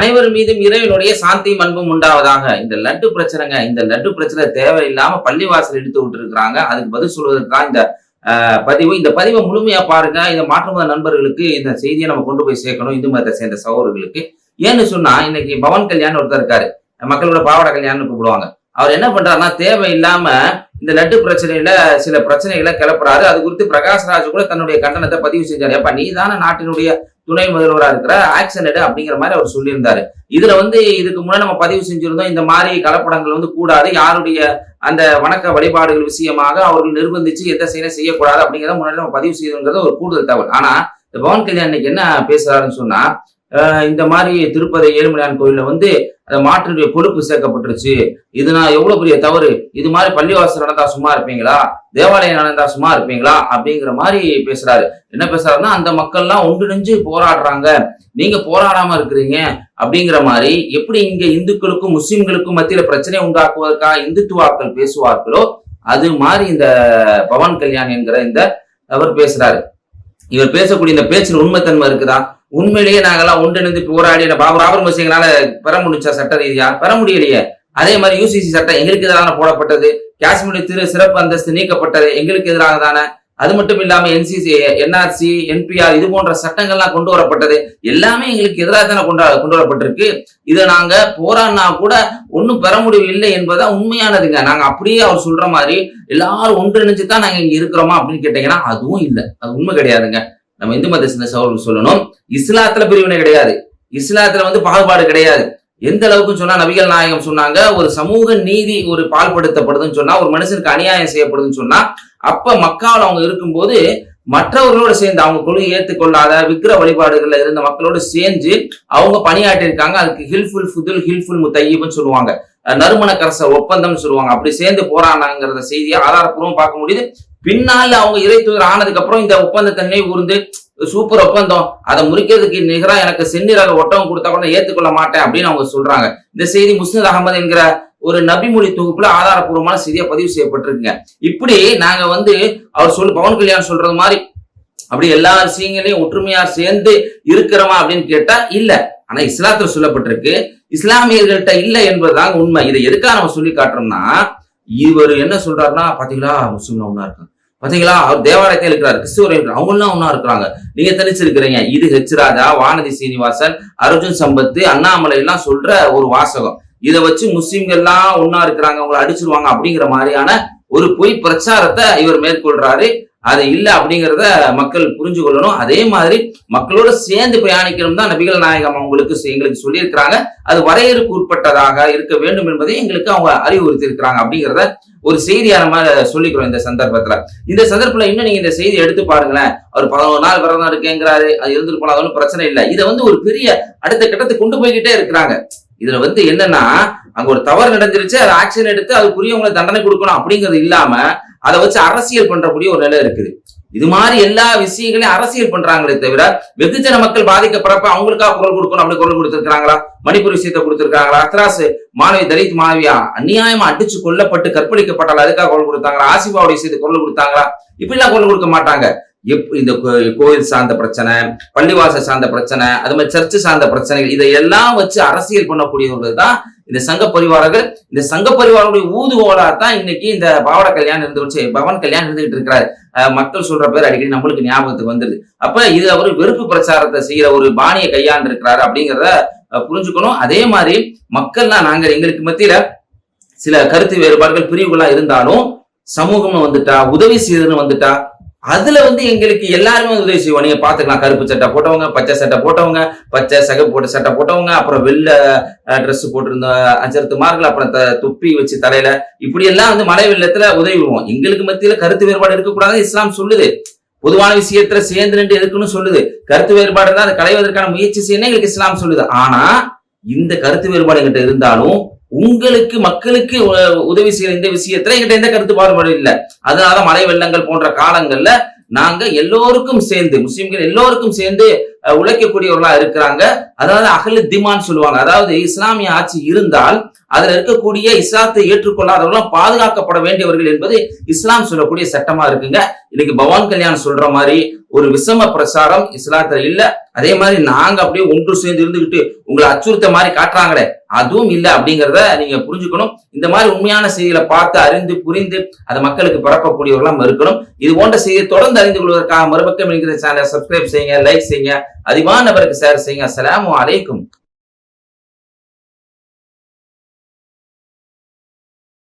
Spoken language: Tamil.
அனைவர் மீதும் இறைவனுடைய சாந்தியும் அன்பும் உண்டாவதாக. இந்த லட்டு பிரச்சனைங்க இந்த லட்டு பிரச்சனை தேவையில்லாம பள்ளிவாசல் எடுத்து விட்டு இருக்கிறாங்க அதுக்கு பதில் சொல்வதற்கு தான் இந்த பதிவு. இந்த பதிவை முழுமையா பாருங்க. இந்த மாற்றுமத நண்பர்களுக்கு இந்த செய்தியை நம்ம கொண்டு போய் சேர்க்கணும். இந்து மதத்தை சேர்ந்த சகோதரர்களுக்கு. ஏன்னு சொன்னா இன்னைக்கு பவன் கல்யாண் ஒருத்தர் இருக்காரு. மக்களோட பாவாட கல்யாணம்னு கூப்பிடுவாங்க. அவர் என்ன பண்றாருன்னா தேவையில்லாம இந்த லட்டு பிரச்சனையில சில பிரச்சனைகளை கிளப்புறாரு. அது குறித்து பிரகாஷ்ராஜ் கூட தன்னுடைய கண்டனத்தை பதிவு செஞ்சாரு. அப்ப நீ தானே நாட்டினுடைய துணை முதல்வராக இருக்கிற ஆக்ஷன் எடு அப்படிங்கிற மாதிரி அவர் சொல்லியிருந்தாரு. இதுல வந்து இதுக்கு முன்னாடி நம்ம பதிவு செஞ்சிருந்தோம். இந்த மாதிரி கலப்படங்கள் வந்து கூடாது. யாருடைய அந்த வணக்க வழிபாடுகள் விஷயமாக அவர்கள் நிர்பந்திச்சு எந்த செயலை செய்யக்கூடாது அப்படிங்கிறத முன்னாடி நம்ம பதிவு செய்யணுங்கிறது ஒரு கூடுதல் தகவல். ஆனா இந்த பவன் கல்யாண் இன்னைக்கு என்ன பேசுறாருன்னு சொன்னா இந்த மாதிரி திருப்பதி ஏழுமலையான் கோயிலில் வந்து அந்த மாற்றினுடைய கொழுப்பு சேர்க்கப்பட்டுருச்சு. இது நான் எவ்வளவு பெரிய தவறு? இது மாதிரி பள்ளிவாசல் நடந்தா சும்மா இருப்பீங்களா? தேவாலய நடந்தா சும்மா இருப்பீங்களா? அப்படிங்கிற மாதிரி பேசுறாரு. என்ன பேசுறாருன்னா அந்த மக்கள்லாம் ஒன்றிணைஞ்சு போராடுறாங்க. நீங்க போராடாம இருக்கிறீங்க அப்படிங்கிற மாதிரி எப்படி இங்க இந்துக்களுக்கும் முஸ்லிம்களுக்கும் மத்தியில பிரச்சனை உண்டாக்குவதற்காக இந்துத்துவாக்கள் பேசுவார்களோ அது மாதிரி இந்த பவன் கல்யாண் என்கிற இந்த அவர் பேசுறாரு. இவர் பேசக்கூடிய இந்த பேச்சில் உண்மைத்தன்மை இருக்குதா? உண்மையிலேயே நாங்கெல்லாம் ஒன்றிணைந்து போராடி பாபர் பாபு ராபர் மசிங்களால பெற முடிச்சா சட்ட ரீதியா? பெற முடியலையே அதே மாதிரி யூசிசி சட்டம் எங்களுக்கு எதிரான போடப்பட்டது. காஷ்மீர் திரு சிறப்பு அந்தஸ்து நீக்கப்பட்டது எங்களுக்கு எதிராக தானே அது மட்டும் இல்லாம என்சிசி என்ஆர்சி என்பிஆர் இது போன்ற சட்டங்கள்லாம் கொண்டு வரப்பட்டது. எல்லாமே எங்களுக்கு எதிராக தானே கொண்டு கொண்டு வரப்பட்டிருக்கு இதை நாங்க போராடினா கூட ஒன்றும் பெற முடியவில்லை என்பதா உண்மையானதுங்க. நாங்க அப்படியே அவர் சொல்ற மாதிரி எல்லாரும் ஒன்றிணைஞ்சு தான் நாங்க இங்க இருக்கிறோமா அப்படின்னு கேட்டீங்கன்னா அதுவும் இல்லை. அது உண்மை கிடையாதுங்க. நம்ம இந்து மத சின்ன சகோதரர்கள் சொல்லணும். இஸ்லாத்துல பிரிவினை கிடையாது. இஸ்லாத்துல வந்து பாகுபாடு கிடையாது. எந்த அளவுக்கு சொன்னா நபிகள் நாயகம் சொன்னாங்க ஒரு சமூக நீதி ஒரு பால்படுத்தப்படுதுன்னு சொன்னா ஒரு மனுஷனுக்கு அநியாயம் செய்யப்படுதுன்னு சொன்னா அப்ப மக்காவில் அவங்க இருக்கும்போது மற்றவர்களோட சேர்ந்து அவங்க கொள்கை ஏற்றுக்கொள்ளாத விக்கிர வழிபாடுகள்ல இருந்த மக்களோட சேர்ந்து அவங்க பணியாற்றிருக்காங்க அதுக்கு ஹில்ஃபுல் ஃபுதுல் ஹில்ஃபுல் முத்தையீப்னு சொல்லுவாங்க. அஹ் நறுமண கரச ஒப்பந்தம்னு சொல்லுவாங்க. அப்படி சேர்ந்து போறானாங்கிறத செய்தியை ஆதாரப்பூர்வம் பார்க்க முடியுது. பின்னால அவங்க இறை தூதர் ஆனதுக்கு அப்புறம் இந்த ஒப்பந்தத்தன்மை உருந்து சூப்பர் ஒப்பந்தம். அதை முறிக்கிறதுக்கு நிகராக எனக்கு செந்நிறக ஒட்டகம் கொடுத்தா கூட ஏற்றுக்கொள்ள மாட்டேன் அப்படின்னு அவங்க சொல்றாங்க. இந்த செய்தி முஸ்னத் அகமது என்கிற ஒரு நபிமொழி தொகுப்புல ஆதாரப்பூர்வமான செய்தியா பதிவு செய்யப்பட்டிருக்குங்க. இப்படி நாங்க வந்து அவர் சொல்லு பவன் கல்யாணம் சொல்றது மாதிரி அப்படி எல்லா விஷயங்களையும் ஒற்றுமையா சேர்ந்து இருக்கிறோமா அப்படின்னு கேட்டா இல்ல. ஆனா இஸ்லாத்துல சொல்லப்பட்டிருக்கு இஸ்லாமியர்கள்ட்ட இல்லை என்பதுதாங்க உண்மை. இதை எதுக்காக நம்ம சொல்லி காட்டுறோம்னா இவர் என்ன சொல்றாருன்னா பாத்தீங்களா முஸ்லீம்ல ஒன்னா இருக்காங்க. பாத்தீங்களா? அவர் தேவாலயத்தில் இருக்கிறார் கிறிஸ்துவர் இருக்கிறார் அவங்களாம் ஒன்னா இருக்கிறாங்க. நீங்க தனிச்சிருக்கிறீங்க இது ஹெச் ராஜா வானதி சீனிவாசன் அர்ஜுன் சம்பத்து அண்ணாமலை எல்லாம் சொல்ற ஒரு வாசகம். இதை வச்சு முஸ்லிம்கள்லாம் ஒன்னா இருக்கிறாங்க அவங்களை அடிச்சிருவாங்க அப்படிங்கிற மாதிரியான ஒரு பொய் பிரச்சாரத்தை இவர் மேற்கொள்றாரு. அது இல்லை அப்படிங்கிறத மக்கள் புரிஞ்சு கொள்ளணும். அதே மாதிரி மக்களோட சேர்ந்து பிரயாணிக்கணும் தான் நபிகள் நாயகம் அவங்களுக்கு எங்களுக்கு சொல்லியிருக்கிறாங்க. அது வரையறுக்கு உட்பட்டதாக இருக்க வேண்டும் என்பதை எங்களுக்கு அவங்க அறிவுறுத்தி இருக்கிறாங்க அப்படிங்கிறத ஒரு செய்தியா நம்ம சொல்லிக்கிறோம் இந்த சந்தர்ப்பத்துல. இந்த சந்தர்ப்பத்துல இன்னும் நீங்க இந்த செய்தி எடுத்து பாருங்களேன். அவர் பதினோரு நாள் விரதம் இருக்கேங்கிறாரு. அது இருந்துட்டு போனா அது ஒன்றும் பிரச்சனை இல்லை. இதை வந்து ஒரு பெரிய அடுத்த கட்டத்துக்கு கொண்டு போய்கிட்டே இருக்கிறாங்க. இதுல வந்து என்னன்னா அங்க ஒரு தவறு நடந்துருச்சு அது ஆக்ஷன் எடுத்து அதுக்குரியவங்களை தண்டனை கொடுக்கணும் அப்படிங்கிறது இல்லாம அதை வச்சு அரசியல் பண்றக்கூடிய ஒரு நிலை இருக்குது. இது மாதிரி எல்லா விஷயங்களையும் அரசியல் பண்றாங்களே தவிர வெகுஜன மக்கள் பாதிக்கப்படுறப்ப அவங்களுக்காக குரல் கொடுக்கணும் அப்படி குரல் கொடுத்திருக்காங்களா மணிப்பூர் விஷயத்தை கொடுத்திருக்காங்களா அத்ராஸ் மாணவி தலித் மாணவியா? அநியாயமா அடிச்சு கொல்லப்பட்டு கற்பழிக்கப்பட்டால் அதுக்காக குரல் கொடுத்தாங்களா? ஆசிபாவுடைய விஷயத்தை குரல் கொடுத்தாங்களா? இப்படிலாம் குரல் கொடுக்க மாட்டாங்க. எப் இந்த கோ- கோயில் சார்ந்த பிரச்சனை பள்ளிவாசல் சார்ந்த பிரச்சனை அது மாதிரி சர்ச்சு சார்ந்த பிரச்சனைகள் இதையெல்லாம் வச்சு அரசியல் பண்ணக்கூடியவர்கள் தான் இந்த சங்க பரிவாரர்கள். இந்த சங்க பரிவாரங்களுடைய ஊதுகோலா தான் இன்னைக்கு இந்த பாவட கல்யாணம் இருந்து வச்சு பவன் கல்யாணம் இருந்துகிட்டு இருக்கிறார். அஹ் மக்கள் சொல்ற பேர் அடிக்கடி நம்மளுக்கு ஞாபகத்துக்கு வந்துருது. அப்ப இது அவர் வெறுப்பு பிரச்சாரத்தை செய்யற ஒரு பாணியை கையாண்டு இருக்கிறாரு அப்படிங்கிறத புரிஞ்சுக்கணும். அதே மாதிரி மக்கள்லாம் நாங்க எங்களுக்கு மத்தியில சில கருத்து வேறுபாடுகள் பிரிவுகளா இருந்தாலும் சமூகம்னு வந்துட்டா உதவி செய்யுதுன்னு வந்துட்டா அதுல வந்து எங்களுக்கு எல்லாருமே உதவி செய்வோம். நீங்க பாத்துக்கலாம். கருப்பு சட்டை போட்டவங்க பச்சை சட்டை போட்டவங்க பச்சை சகப்பு போட்ட சட்டை போட்டவங்க அப்புறம் வெள்ளை ட்ரெஸ் போட்டிருந்த அஞ்சரத்து மார்கள் அப்புறம் த- தொப்பி வச்சு தலையில. இப்படி எல்லாம் வந்து மழை வெள்ளத்துல உதவி விடுவோம் எங்களுக்கு மத்தியில கருத்து வேறுபாடு இருக்கக்கூடாது. இஸ்லாம் சொல்லுது. பொதுவான விஷயத்துல சேர்ந்து நின்று இருக்குன்னு சொல்லுது. கருத்து வேறுபாடு தான் அதை களைவதற்கான முயற்சி செய்யணும் எங்களுக்கு இஸ்லாம் சொல்லுது. ஆனா இந்த கருத்து வேறுபாடு எங்கிட்ட இருந்தாலும் உங்களுக்கு மக்களுக்கு உ- உதவி செய்யற இந்த விஷயத்துல எங்கிட்ட எந்த கருத்து பாடுபாடு இல்லை. அதனால மழை வெள்ளங்கள் போன்ற காலங்கள்ல நாங்க எல்லோருக்கும் சேர்ந்து முஸ்லிம்கள் எல்லோருக்கும் சேர்ந்து உழைக்கக்கூடியவர்களா இருக்கிறாங்க. அதாவது அகலு திமான் சொல்லுவாங்க. அதாவது இஸ்லாமிய ஆட்சி இருந்தால் அதுல இருக்கக்கூடிய இஸ்லாத்தை ஏற்றுக்கொள்ளாதவர்களும் பாதுகாக்கப்பட வேண்டியவர்கள் என்பது இஸ்லாம் சொல்லக்கூடிய சட்டமா இருக்குங்க. இன்னைக்கு பவான் கல்யாண் சொல்ற மாதிரி ஒரு விஷம பிரச்சாரம் இஸ்லாத்துல இல்ல. அதே மாதிரி நாங்க அப்படியே ஒன்று சேர்ந்து இருந்துகிட்டு உங்களை அச்சுறுத்த மாதிரி காட்டுறாங்களே அதுவும் இல்ல அப்படிங்கிறத நீங்க புரிஞ்சுக்கணும். இந்த மாதிரி உண்மையான செய்திகளை பார்த்து அறிந்து புரிந்து அதை மக்களுக்கு பரப்பக்கூடியவர்களாம் இருக்கணும். இது போன்ற செய்தியை தொடர்ந்து அறிந்து கொள்வதற்காக மறுபக்கம் இருக்கிற சேனலை சப்ஸ்கிரைப் செய்யுங்க லைக் செய்யுங்க. அதிகமான நபருக்கு ஷேர் செய்யுங்க. அஸ்ஸலாமு அலைக்கும்.